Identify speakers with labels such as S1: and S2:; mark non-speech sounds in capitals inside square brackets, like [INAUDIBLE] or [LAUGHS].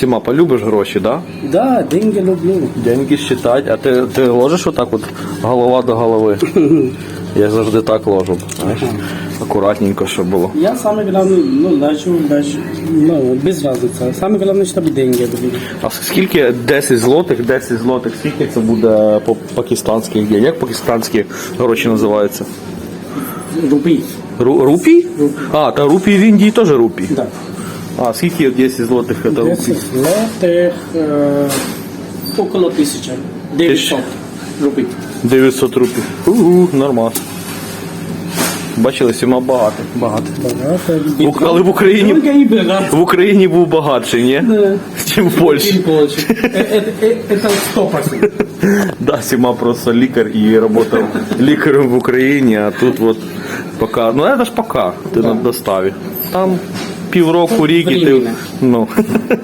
S1: Сіма, полюбиш гроші, да?
S2: Да, деньги люблю.
S1: Деньги считать, а ти, ти ложиш отак от голова до голови? [LAUGHS] Я завжди так ложу. Знаєш? Акуратненько, щоб було.
S2: Я самое главное, ну, лечу, лечу, ну, без разницы. Самое главное, чтобы деньги были.
S1: А скільки 10 злотих, 10 злотих, скільки це буде по пакистанських день? Як пакистанські гроші називаються?
S2: Рубли.
S1: Ру, рупій? А, та рупії в Індії теж рупій.
S2: Да.
S1: А скільки 10 злотих це рупій?
S2: 10 злотых, э, около тысячи. 900 рублей.
S1: 900 рупій. Угу, нормально. Бачили, Сіма багато. Багато.
S2: Богато.
S1: У- Але в Україні
S2: Только и богато.
S1: в Україні був багатший, ні?
S2: Да.
S1: Чим в Польщі.
S2: Очень больше. Э, Это э, это сто процентов.
S1: Да, Сіма просто лікар і працював лікарем в Україні, а тут от поки. Ну це ж поки ти на доставі. Там півроку рік і ти. Ну. [LAUGHS]